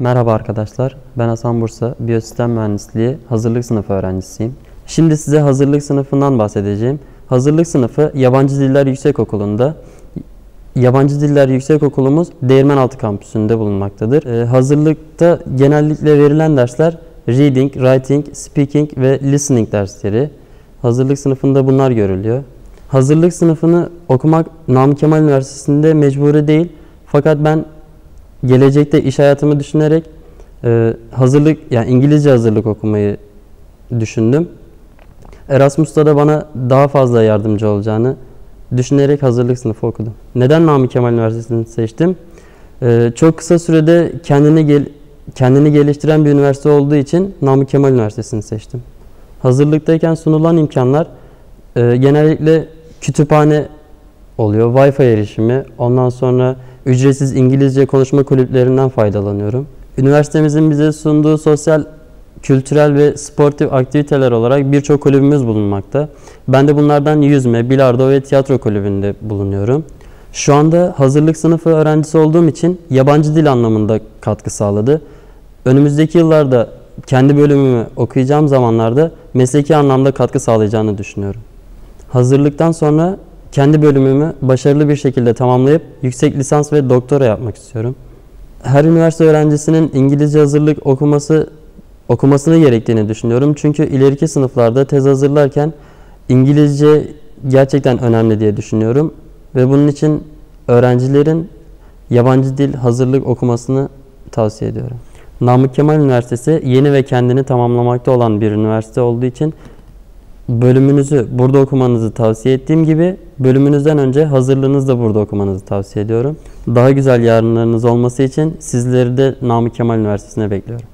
Merhaba arkadaşlar, ben Hasan Bursa, Biyosistem Mühendisliği hazırlık sınıfı öğrencisiyim. Şimdi size hazırlık sınıfından bahsedeceğim. Hazırlık sınıfı Yabancı Diller Yüksekokulu'nda. Yabancı Diller Yüksekokulumuz Değirmenaltı kampüsünde bulunmaktadır. Ee, hazırlıkta genellikle verilen dersler Reading, Writing, Speaking ve Listening dersleri. Hazırlık sınıfında bunlar görülüyor. Hazırlık sınıfını okumak Namık Kemal Üniversitesi'nde mecburi değil. Fakat ben gelecekte iş hayatımı düşünerek e, hazırlık yani İngilizce hazırlık okumayı düşündüm. Erasmus'ta da bana daha fazla yardımcı olacağını düşünerek hazırlık sınıfı okudum. Neden Namık Kemal Üniversitesi'ni seçtim? E, çok kısa sürede kendini gel kendini geliştiren bir üniversite olduğu için Namık Kemal Üniversitesi'ni seçtim. Hazırlıktayken sunulan imkanlar e, genellikle kütüphane oluyor, Wi-Fi erişimi, ondan sonra ücretsiz İngilizce konuşma kulüplerinden faydalanıyorum. Üniversitemizin bize sunduğu sosyal, kültürel ve sportif aktiviteler olarak birçok kulübümüz bulunmakta. Ben de bunlardan yüzme, bilardo ve tiyatro kulübünde bulunuyorum. Şu anda hazırlık sınıfı öğrencisi olduğum için yabancı dil anlamında katkı sağladı. Önümüzdeki yıllarda kendi bölümümü okuyacağım zamanlarda mesleki anlamda katkı sağlayacağını düşünüyorum. Hazırlıktan sonra kendi bölümümü başarılı bir şekilde tamamlayıp yüksek lisans ve doktora yapmak istiyorum. Her üniversite öğrencisinin İngilizce hazırlık okuması okumasını gerektiğini düşünüyorum. Çünkü ileriki sınıflarda tez hazırlarken İngilizce gerçekten önemli diye düşünüyorum ve bunun için öğrencilerin yabancı dil hazırlık okumasını tavsiye ediyorum. Namık Kemal Üniversitesi yeni ve kendini tamamlamakta olan bir üniversite olduğu için bölümünüzü burada okumanızı tavsiye ettiğim gibi bölümünüzden önce hazırlığınızı da burada okumanızı tavsiye ediyorum. Daha güzel yarınlarınız olması için sizleri de Namık Kemal Üniversitesi'ne bekliyorum.